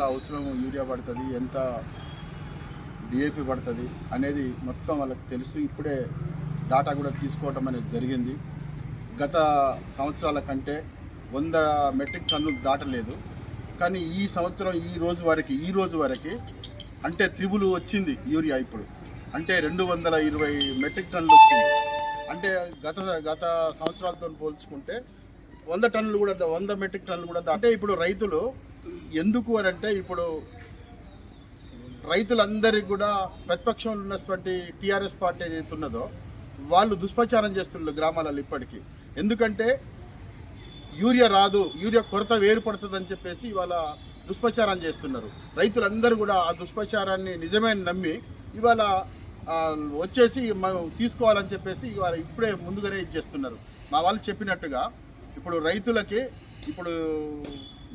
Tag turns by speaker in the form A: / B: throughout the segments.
A: ఎంత అవసరం యూరియా పడుతుంది ఎంత డిఏపి పడుతుంది అనేది మొత్తం వాళ్ళకి తెలుసు. ఇప్పుడే డాటా కూడా తీసుకోవటం అనేది జరిగింది. గత సంవత్సరాల కంటే వంద మెట్రిక్ టన్నులు దాటలేదు. కానీ ఈ సంవత్సరం ఈ రోజు వరకు ఈ రోజు వరకు అంటే త్రిబుల్ వచ్చింది యూరియా ఇప్పుడు. అంటే రెండు వందల ఇరవై మెట్రిక్ టన్నులు వచ్చింది. అంటే గత గత సంవత్సరాలతో పోల్చుకుంటే వంద టన్నులు కూడా వంద మెట్రిక్ టన్నులు కూడా అంటే ఇప్పుడు రైతులు ఎందుకు అని అంటే ఇప్పుడు రైతులందరికీ కూడా ప్రతిపక్షంలో ఉన్నటువంటి టీఆర్ఎస్ పార్టీ ఏదైతే ఉన్నదో వాళ్ళు దుష్ప్రచారం చేస్తున్నారు గ్రామాలలో ఇప్పటికీ. ఎందుకంటే యూరియా రాదు యూరియా కొరత వేరుపడుతుందని చెప్పేసి ఇవాళ దుష్ప్రచారం చేస్తున్నారు. రైతులందరూ కూడా ఆ దుష్ప్రచారాన్ని నిజమే నమ్మి ఇవాళ వచ్చేసి మనం తీసుకోవాలని చెప్పేసి ఇవాళ ఇప్పుడే ముందుగానే ఇచ్చేస్తున్నారు మా వాళ్ళు చెప్పినట్టుగా ఇప్పుడు రైతులకి ఇప్పుడు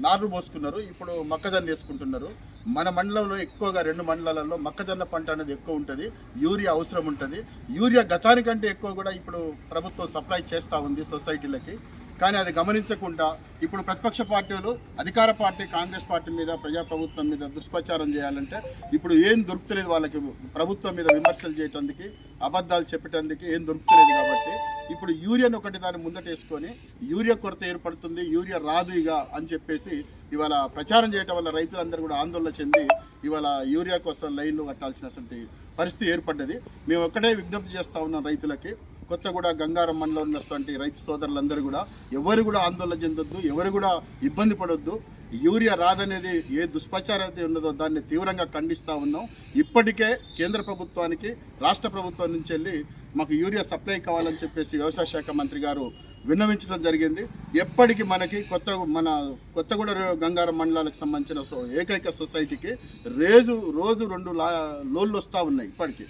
A: నారు పోసుకున్నారు ఇప్పుడు మొక్కజొన్న వేసుకుంటున్నారు. మన మండలంలో ఎక్కువగా రెండు మండలాలలో మొక్కజొన్న పంట అనేది ఎక్కువ ఉంటుంది యూరియా అవసరం ఉంటుంది. యూరియా గతానికంటే ఎక్కువ కూడా ఇప్పుడు ప్రభుత్వం సప్లై చేస్తూ ఉంది సొసైటీలకి. కానీ అది గమనించకుండా ఇప్పుడు ప్రతిపక్ష పార్టీలు అధికార పార్టీ కాంగ్రెస్ పార్టీ మీద ప్రజాప్రభుత్వం మీద దుష్ప్రచారం చేయాలంటే ఇప్పుడు ఏం దొరుకుతలేదు వాళ్ళకి ప్రభుత్వం మీద విమర్శలు చేయటానికి అబద్ధాలు చెప్పటానికి ఏం దొరుకుతలేదు కాబట్టి ఇప్పుడు యూరియాను ఒకటి దాన్ని ముందటేసుకొని యూరియా కొరత ఏర్పడుతుంది యూరియా రాదు ఇక అని చెప్పేసి ఇవాళ ప్రచారం చేయటం వల్ల రైతులందరూ కూడా ఆందోళన చెంది ఇవాళ యూరియా కోసం లైన్లు కట్టాల్సినటువంటి పరిస్థితి ఏర్పడ్డది. మేము ఒక్కటే విజ్ఞప్తి చేస్తూ ఉన్నాం రైతులకి కొత్తగూడ గంగారం మండలం ఉన్నటువంటి రైతు సోదరులందరూ కూడా ఎవరు కూడా ఆందోళన చెందొద్దు ఎవరు కూడా ఇబ్బంది పడొద్దు. యూరియా రాదనేది ఏ దుష్ప్రచారం అయితే ఉన్నదో దాన్ని తీవ్రంగా ఖండిస్తూ ఉన్నాం. ఇప్పటికే కేంద్ర ప్రభుత్వానికి రాష్ట్ర ప్రభుత్వం నుంచి వెళ్ళి మాకు యూరియా సప్లై కావాలని చెప్పేసి వ్యవసాయ శాఖ మంత్రి గారు విన్నవించడం జరిగింది. ఎప్పటికీ మనకి కొత్త మన కొత్తగూడ గంగారం మండలాలకు సంబంధించిన సో- ఏకైక సొసైటీకి రోజు రోజు రెండు లా లోన్లు వస్తూ ఉన్నాయి ఇప్పటికీ.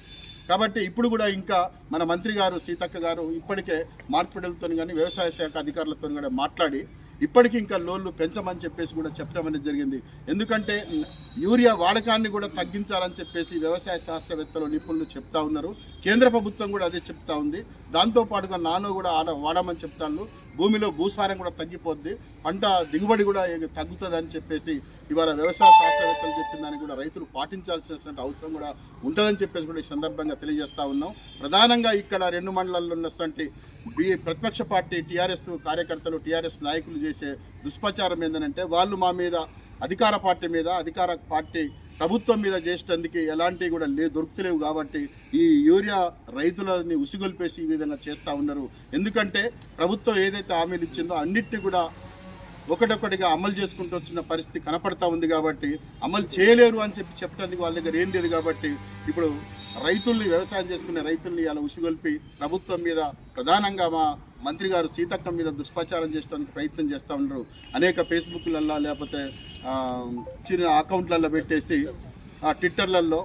A: కాబట్టి ఇప్పుడు కూడా ఇంకా మన మంత్రి గారు సీతక్క గారు ఇప్పటికే మార్పిడులతో కానీ వ్యవసాయ శాఖ అధికారులతో కూడా మాట్లాడి ఇప్పటికీ ఇంకా లోన్లు పెంచమని చెప్పేసి కూడా చెప్పడం అనేది జరిగింది. ఎందుకంటే యూరియా వాడకాన్ని కూడా తగ్గించాలని చెప్పేసి వ్యవసాయ శాస్త్రవేత్తలు నిపుణులు చెప్తా ఉన్నారు. కేంద్ర ప్రభుత్వం కూడా అదే చెప్తా ఉంది. దాంతోపాటుగా నానో కూడా ఆడ వాడమని చెప్తాను భూమిలో భూసారం కూడా తగ్గిపోద్ది పంట దిగుబడి కూడా తగ్గుతుంది అని చెప్పేసి ఇవాళ వ్యవసాయ శాస్త్రవేత్తలు చెప్పిన దాన్ని కూడా రైతులు పాటించాల్సినటువంటి అవసరం కూడా ఉంటుందని చెప్పేసి కూడా ఈ సందర్భంగా తెలియజేస్తా ఉన్నాం. ప్రధానంగా ఇక్కడ రెండు మండలాల్లో ఉన్నటువంటి బి ప్రతిపక్ష పార్టీ టీఆర్ఎస్ కార్యకర్తలు టీఆర్ఎస్ నాయకులు చేసే దుష్ప్రచారం ఏంటంటే వాళ్ళు మా మీద అధికార పార్టీ మీద అధికార పార్టీ ప్రభుత్వం మీద చేసేటందుకు ఎలాంటివి కూడా లే దొరుకుతలేవు కాబట్టి ఈ యూరియా రైతులని ఉసిగొల్పేసి ఈ విధంగా చేస్తూ ఉన్నారు. ఎందుకంటే ప్రభుత్వం ఏదైతే హామీలు ఇచ్చిందో అన్నిటిని కూడా ఒకటొకటిగా అమలు చేసుకుంటూ వచ్చిన పరిస్థితి కనపడతా ఉంది కాబట్టి అమలు చేయలేరు అని చెప్పి చెప్పడానికి వాళ్ళ దగ్గర ఏం లేదు కాబట్టి ఇప్పుడు రైతుల్ని వ్యవసాయం చేసుకునే రైతుల్ని అలా ఉసిగొల్పి ప్రభుత్వం మీద ప్రధానంగా మా మంత్రి గారు సీతక్క మీద దుష్ప్రచారం చేయడానికి ప్రయత్నం చేస్తూ ఉన్నారు. అనేక ఫేస్బుక్లల్లో లేకపోతే చిన్న అకౌంట్లలో పెట్టేసి ఆ ట్విట్టర్లలో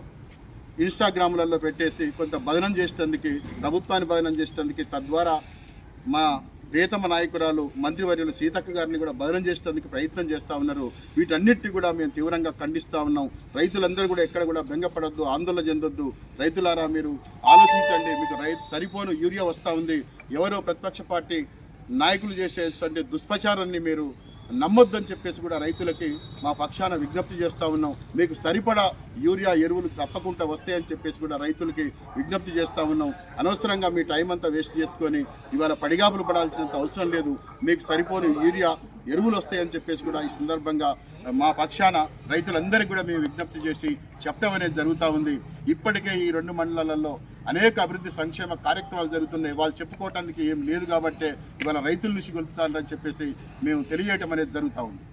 A: ఇన్స్టాగ్రామ్లలో పెట్టేసి కొంత బదనం చేసేందుకు ప్రభుత్వాన్ని బదనం చేసేందుకు తద్వారా మా ప్రియతమ నాయకురాలు మంత్రివర్యులు సీతక్క గారిని కూడా బదనం చేసేందుకు ప్రయత్నం చేస్తూ ఉన్నారు. వీటన్నిటిని కూడా మేము తీవ్రంగా ఖండిస్తూ ఉన్నాం. రైతులందరూ కూడా ఎక్కడ కూడా బెంగపడొద్దు ఆందోళన చెందొద్దు. రైతులారా మీరు ఆలోచించండి. మీకు రైతు సరిపోను యూరియా వస్తూ ఉంది. ఎవరో ప్రతిపక్ష పార్టీ నాయకులు చేసేటువంటి దుష్ప్రచారాన్ని మీరు నమ్మొద్దని చెప్పేసి కూడా రైతులకి మా పక్షాన విజ్ఞప్తి చేస్తూ ఉన్నాం. మీకు సరిపడా యూరియా ఎరువులు తప్పకుండా వస్తాయని చెప్పేసి కూడా రైతులకి విజ్ఞప్తి చేస్తూ ఉన్నాం. అనవసరంగా మీ టైం అంతా వేస్ట్ చేసుకొని ఇవాళ పడిగాపులు పడాల్సినంత అవసరం లేదు. మీకు సరిపోని యూరియా ఎరువులు వస్తాయని చెప్పేసి కూడా ఈ సందర్భంగా మా పక్షాన రైతులందరికీ కూడా మేము విజ్ఞప్తి చేసి చెప్పడం అనేది జరుగుతూ ఉంది. ఇప్పటికే ఈ రెండు మండలాలలో అనేక అభివృద్ధి సంక్షేమ కార్యక్రమాలు జరుగుతున్నాయి. వాళ్ళు చెప్పుకోవటానికి ఏం లేదు కాబట్టి ఇవాళ రైతుల నుంచి గొలుపుతారని చెప్పేసి మేము తెలియటం అనేది జరుగుతూ ఉంది.